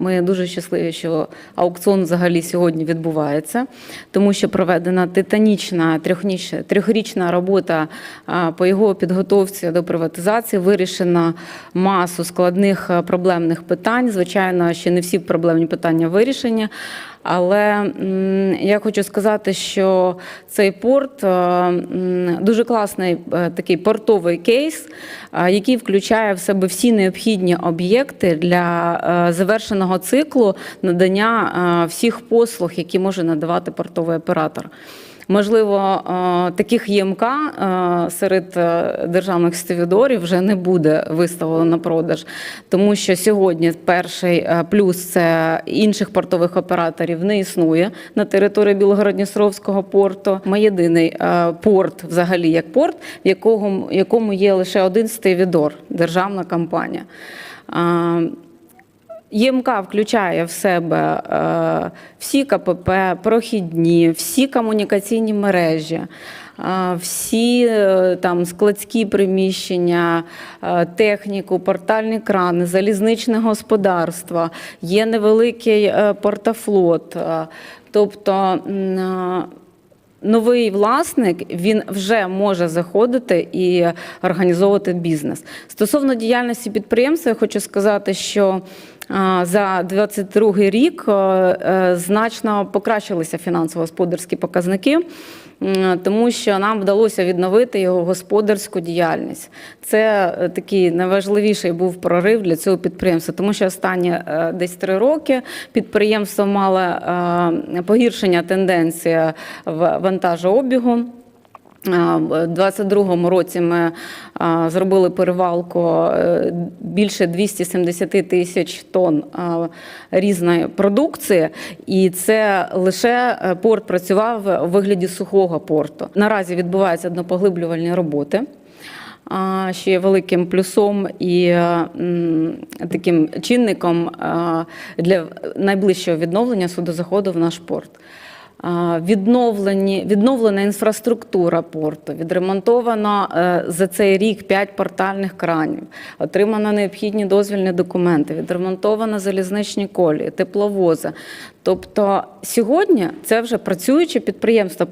Ми дуже щасливі, що аукціон взагалі сьогодні відбувається, тому що проведена титанічна трьохрічна робота по його підготовці до приватизації. Вирішена масу складних проблемних питань. Звичайно, ще не всі проблемні питання вирішені. Але я хочу сказати, що цей порт е, дуже класний е, такий портовий кейс, е, який включає в себе всі необхідні об'єкти для завершеного циклу надання всіх послуг, які може надавати портовий оператор. Можливо, е, таких ЄМК е, серед е, державних стивідорів вже не буде виставлено на продаж, тому що сьогодні перший плюс це інших портових операторів не існує на території Білгородністровського порту. Ми єдиний порт, взагалі як порт, в якому, якому є лише один стивідор, державна компанія. ЄМК включає в себе е, всі КПП, прохідні, всі комунікаційні мережі, е, всі е, там складські приміщення, техніку, портальні крани, залізничне господарство, є невеликий портофлот. е, Тобто Новий власник він вже може заходити і організовувати бізнес. Стосовно діяльності підприємства, я хочу сказати, що за 2022 рік е, е, значно покращилися фінансово-господарські показники, тому що нам вдалося відновити його господарську діяльність. Це е, такий найважливіший був прорив для цього підприємства, тому що останні е, десь три роки підприємство мало е, погіршення тенденції в вантажообігу. В 22-му році ми зробили перевалку е, більше 270 тисяч тонн різної продукції, і це лише е, порт працював у вигляді сухого порту. Наразі відбуваються однопоглиблювальні роботи. Ще є великим плюсом і е, таким чинником для найближчого відновлення судозаходу в наш порт. Відновлені, відновлена інфраструктура порту, відремонтовано е, за цей рік 5 портальних кранів, отримано необхідні дозвільні документи, відремонтовано залізничні колії, тепловози. Тобто сьогодні це вже працююче підприємство.